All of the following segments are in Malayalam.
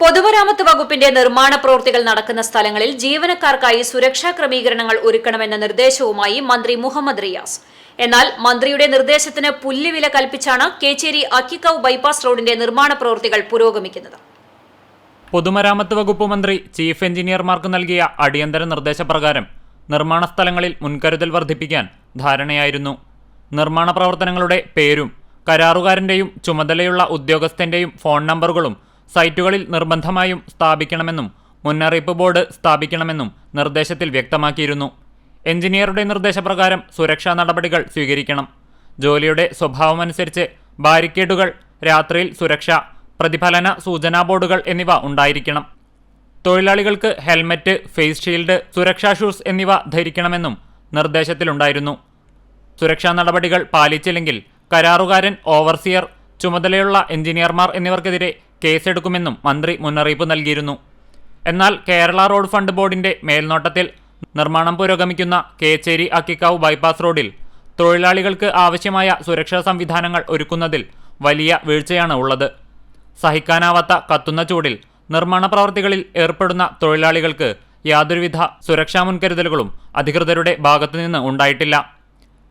പൊതുമരാമത്ത് വകുപ്പിന്റെ നിർമ്മാണ പ്രവൃത്തികൾ നടക്കുന്ന സ്ഥലങ്ങളിൽ ജീവനക്കാർക്കായി സുരക്ഷാ ക്രമീകരണങ്ങൾ ഒരുക്കണമെന്ന നിർദ്ദേശവുമായി മന്ത്രി മുഹമ്മദ് റിയാസ്. എന്നാൽ മന്ത്രിയുടെ നിർദ്ദേശത്തിന് പുല്ലുവില കൽപ്പിച്ചാണ് കേച്ചേരി അക്കിക്കവ് ബൈപ്പാസ് റോഡിന്റെ നിർമ്മാണ പ്രവൃത്തികൾ പുരോഗമിക്കുന്നത്. പൊതുമരാമത്ത് വകുപ്പ് മന്ത്രി ചീഫ് എഞ്ചിനീയർമാർക്ക് നൽകിയ അടിയന്തര നിർദ്ദേശപ്രകാരം നിർമ്മാണ സ്ഥലങ്ങളിൽ മുൻകരുതൽ വർദ്ധിപ്പിക്കാൻ ധാരണയായിരുന്നു. നിർമ്മാണ പ്രവർത്തനങ്ങളുടെ പേരും കരാറുകാരന്റെയും ചുമതലയുള്ള ഉദ്യോഗസ്ഥന്റെയും ഫോൺ നമ്പറുകളും സൈറ്റുകളിൽ നിർബന്ധമായും സ്ഥാപിക്കണമെന്നും മുന്നറിയിപ്പ് ബോർഡ് സ്ഥാപിക്കണമെന്നും നിർദ്ദേശത്തിൽ വ്യക്തമാക്കിയിരുന്നു. എഞ്ചിനീയറുടെ നിർദ്ദേശപ്രകാരം സുരക്ഷാ നടപടികൾ സ്വീകരിക്കണം. ജോലിയുടെ സ്വഭാവമനുസരിച്ച് ബാരിക്കേഡുകൾ രാത്രിയിൽ സുരക്ഷ പ്രതിഫലന സൂചനാ ബോർഡുകൾ എന്നിവ ഉണ്ടായിരിക്കണം. തൊഴിലാളികൾക്ക് ഹെൽമറ്റ് ഫേസ് ഷീൽഡ് സുരക്ഷാ ഷൂസ് എന്നിവ ധരിക്കണമെന്നും നിർദ്ദേശത്തിലുണ്ടായിരുന്നു. സുരക്ഷാ നടപടികൾ പാലിച്ചില്ലെങ്കിൽ കരാറുകാരൻ ഓവർസിയർ ചുമതലയുള്ള എഞ്ചിനീയർമാർ എന്നിവർക്കെതിരെ കേസെടുക്കുമെന്നും മന്ത്രി മുന്നറിയിപ്പ് നൽകിയിരുന്നു. എന്നാൽ കേരള റോഡ് ഫണ്ട് ബോർഡിന്റെ മേൽനോട്ടത്തിൽ നിർമ്മാണം പുരോഗമിക്കുന്ന കേച്ചേരി അക്കിക്കാവ് ബൈപ്പാസ് റോഡിൽ തൊഴിലാളികൾക്ക് ആവശ്യമായ സുരക്ഷാ സംവിധാനങ്ങൾ ഒരുക്കുന്നതിൽ വലിയ വീഴ്ചയാണ് ഉള്ളത്. സഹിക്കാനാവാത്ത കത്തുന്ന ചൂടിൽ നിർമ്മാണ പ്രവർത്തികളിൽ ഏർപ്പെടുന്ന തൊഴിലാളികൾക്ക് യാതൊരുവിധ സുരക്ഷാ മുൻകരുതലുകളും അധികൃതരുടെ ഭാഗത്തുനിന്ന് ഉണ്ടായിട്ടില്ല.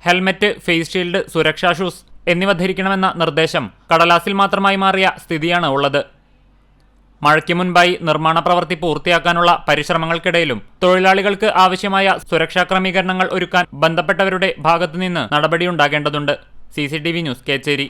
ഹെൽമറ്റ് ഫേസ് ഷീൽഡ് സുരക്ഷാ ഷൂസ് എന്നിവ ധരിക്കണമെന്ന നിർദ്ദേശം കടലാസിൽ മാത്രമായി മാറിയ സ്ഥിതിയാണ് ഉള്ളത്. മഴയ്ക്ക് മുൻപായി നിർമ്മാണ പ്രവൃത്തി പൂർത്തിയാക്കാനുള്ള പരിശ്രമങ്ങൾക്കിടയിലും തൊഴിലാളികൾക്ക് ആവശ്യമായ സുരക്ഷാ ക്രമീകരണങ്ങൾ ഒരുക്കാൻ ബന്ധപ്പെട്ടവരുടെ ഭാഗത്തുനിന്ന് നടപടിയുണ്ടാകേണ്ടതുണ്ട്. C news Kecheri.